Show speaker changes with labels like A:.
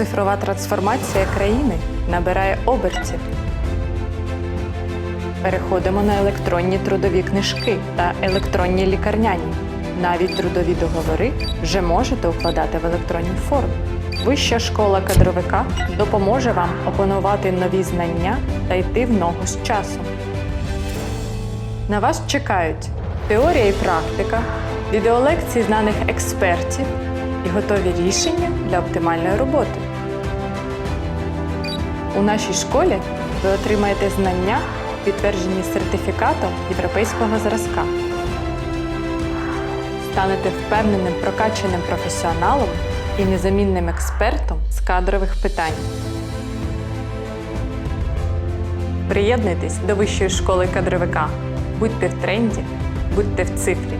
A: Цифрова трансформація країни набирає обертів. Переходимо на електронні трудові книжки та електронні лікарняні. Навіть трудові договори вже можете укладати в електронній формі. Вища школа кадровика допоможе вам опанувати нові знання та йти в ногу з часом. На вас чекають теорія і практика, відеолекції знаних експертів і готові рішення для оптимальної роботи. У нашій школі ви отримаєте знання, підтверджені сертифікатом європейського зразка. Станете впевненим прокачаним професіоналом і незамінним експертом з кадрових питань. Приєднуйтесь до Вищої школи кадровика. Будьте в тренді, будьте в цифрі.